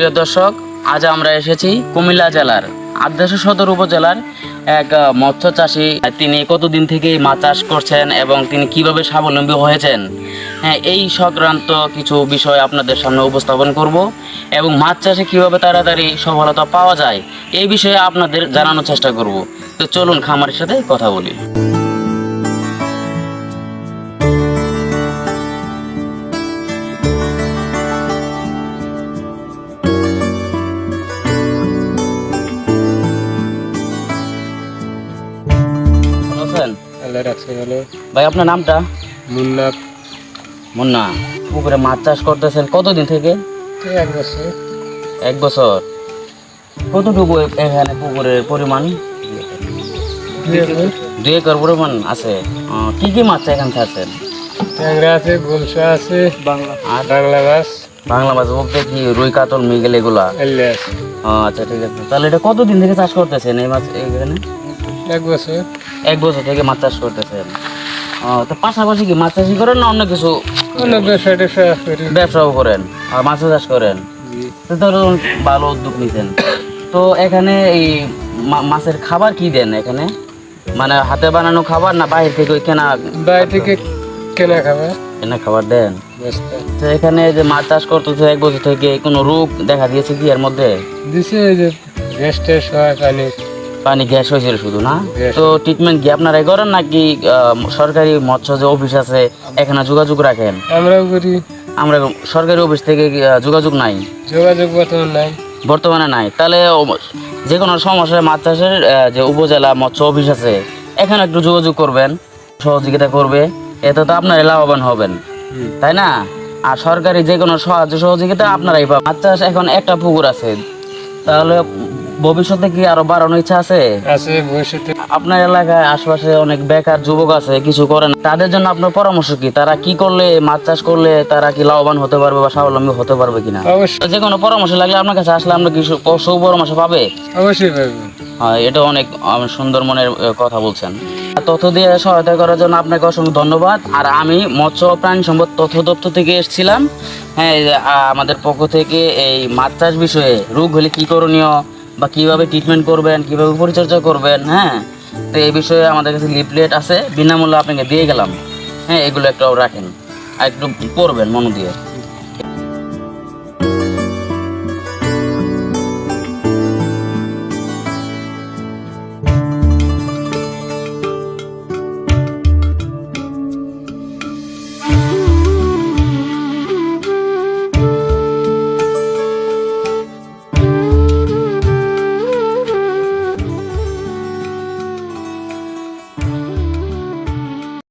প্রিয় দর্শক, আজ আমরা এসেছি কুমিল্লা জেলার আদ্রাসা সদর উপজেলার এক মৎস্য চাষি। তিনি কতদিন থেকে মাছ চাষ করছেন এবং তিনি কীভাবে স্বাবলম্বী হয়েছেন? হ্যাঁ এই সংক্রান্ত কিছু বিষয় আপনাদের সামনে উপস্থাপন করব এবং মাছ চাষে কীভাবে তাড়াতাড়ি সফলতা পাওয়া যায়, এই বিষয়ে আপনাদের জানানোর চেষ্টা করব। তো চলুন খামারের সাথে কথা বলি। আল্লাহ রাখছে ভালো ভাই আপনার নামটা? মুন্না মুন্না পুকুরে মাছ চাষ করতেছেন কতদিন থেকে? এক বছর। এক বছর। কতটুকু এখানে পুকুরের পরিমাণ? দুই একর। পরিমাণ আছে। কি কি মাছ এখানে ছাড়ছেন ট্যাংরা আছে গোলসা আছে বাংলা। আর বাংলা মাছ। বাংলা মাছ বলতে কি রুই কাতল মৃগেল এগুলা? আচ্ছা ঠিক আছে। তাহলে এটা কতদিন থেকে চাষ করতেছেন এই মাছ এখানে? এক বছর। এক বছর থেকে মাছ চাষ করতেছেন তো পাশাপাশি কি মাছ চাষই করেন না অন্য কিছু? অন্য ব্যবসা ট্যাবসা করি। ব্যবসাও করেন আর মাছ চাষ করেন? তো ধরুন ভালো উদ্যোগ নিতেন। তো এখানে এই মাছের খাবার কি দেন এখানে? মানে হাতে বানানো খাবার না বাইরে থেকে কেনা বাইরে থেকে কেনা খাবার। কেনা খাবার দেন? তো। এখানে যে মাছ চাষ করতেছে এক বছর থেকে কোনো রোগ দেখা দিয়েছে কি এর মধ্যে? দিছে যে গ্যাস হয় পানি গ্যাস হয়েছিল শুধু না? তো ট্রিটমেন্ট কি আপনারাই করেন নাকি সরকারি মৎস্য যে অফিস আছে এখানে যোগাযোগ রাখেন? আমরাও করি। আমরা সরকারি অফিস থেকে যোগাযোগ নাই? যোগাযোগ বর্তমান নাই। বর্তমানে নাই। তাহলে যে কোনো সমস্যায় মাছ চাষের যে উপজেলা মৎস্য অফিস আছে এখানে একটু যোগাযোগ করবেন সহযোগিতা করবে এতে তো আপনারাই লাভবান হবেন। তাই না? আর সরকারি যে কোনো সাহায্য সহযোগিতা আপনারাই পাবেন। মাছ চাষ এখন একটা পুকুর আছে। তাহলে ভবিষ্যতে কি আরও বাড়ানোর ইচ্ছা আছে? আছে ভবিষ্যতে। আপনার এলাকায় আশপাশে অনেক বেকার যুবক আছে কিছু করে না তাদের জন্য আপনার পরামর্শ কি? তারা কি করলে মাছ চাষ করলে তারা কি লাভবান হতে পারবে বা স্বাবলম্বী হতে পারবে কিনা? অবশ্যই। যে কোনো পরামর্শ লাগলে আপনার কাছে আসলে আমরা কিছু সুপরামর্শ পাবে। অবশ্যই পাবো। হ্যাঁ, এটা অনেক সুন্দর মনের কথা বলছেন। তথ্য দিয়ে সহায়তা করার জন্য আপনাকে অসংখ্য ধন্যবাদ। আর আমি মৎস্য প্রাণী সম্পদ তথ্য দপ্তর থেকে এসেছিলাম। হ্যাঁ আমাদের পক্ষ থেকে এই মাছ চাষ বিষয়ে রোগ হলে কি করণীয়? বা কীভাবে ট্রিটমেন্ট করবেন, কীভাবে পরিচর্যা করবেন হ্যাঁ? তো এই বিষয়ে আমাদের কাছে লিফলেট আছে, বিনামূল্যে আপনাকে দিয়ে গেলাম। হ্যাঁ এগুলো একটু রাখেন, আর একটু পড়বেন মন দিয়ে।